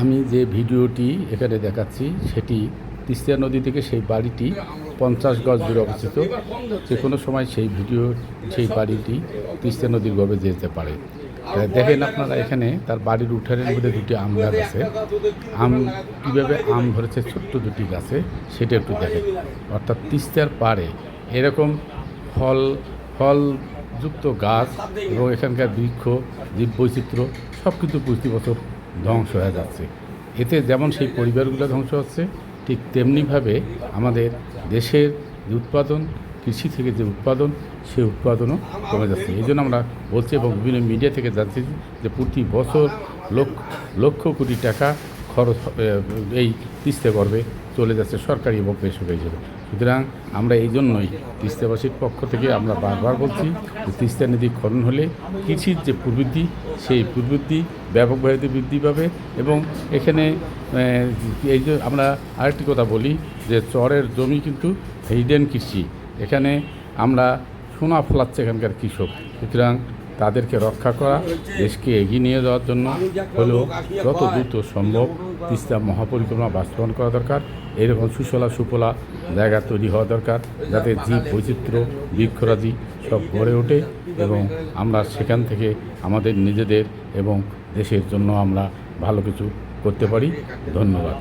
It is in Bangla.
আমি যে ভিডিওটি এখানে দেখাচ্ছি, সেটি তিস্তা নদী থেকে সেই বাড়িটি পঞ্চাশ গজ দূরে অবস্থিত। যে কোনো সময় সেই ভিডিও, সেই বাড়িটি তিস্তা নদীর গর্ভে যেতে পারে। দেখেন আপনারা এখানে তার বাড়ির উঠানের মধ্যে দুটি আম গাছ আছে। আম, কীভাবে আম ধরেছে ছোট্ট দুটি গাছে, সেটা একটু দেখেন। অর্থাৎ তিস্তার পাড়ে এরকম ফল, ফলযুক্ত গাছ এবং এখানকার বৃক্ষ জীব বৈচিত্র্য সব কিছু প্রতি বছর ধ্বংস হয়ে যাচ্ছে। এতে যেমন সেই পরিবারগুলো ধ্বংস হচ্ছে, ঠিক তেমনিভাবে আমাদের দেশের যে উৎপাদন, কৃষি থেকে যে উৎপাদন, সেই উৎপাদনও কমে যাচ্ছে। এই জন্য আমরা বলছি এবং বিভিন্ন মিডিয়া থেকে জানছি যে প্রতি বছর লক্ষ লক্ষ কোটি টাকা খরচ এই তিস্তা গর্ভে চলে যাচ্ছে সরকারি এবং বেসরকারি হিসেবে সুতরাং আমরা এই জন্যই তিস্তাবাসীর পক্ষ থেকে আমরা বারবার বলছি যে তিস্তা নদী খনন হলে কৃষির যে প্রবৃদ্ধি, সেই প্রবৃদ্ধি ব্যাপকভাবে বৃদ্ধি পাবে এবং এখানে এই যে আমরা আরেকটি কথা বলি যে চরের জমি কিন্তু হিডেন কৃষি। এখানে আমরা সোনা ফলাচ্ছে এখানকার কৃষক। সুতরাং তাদেরকে রক্ষা করা, দেশকে এগিয়ে নিয়ে যাওয়ার জন্য হলেও যত দ্রুত সম্ভব তিস্তা মহাপরিকল্পনা বাস্তবায়ন করা দরকার। এরকম সুশলা সুফলা জায়গা তৈরি হওয়া দরকার যাতে জীব বৈচিত্র্য, বৃক্ষরাজি সব গড়ে ওঠে এবং আমরা সেখান থেকে আমাদের নিজেদের এবং দেশের জন্য আমরা ভালো কিছু করতে পারি। ধন্যবাদ।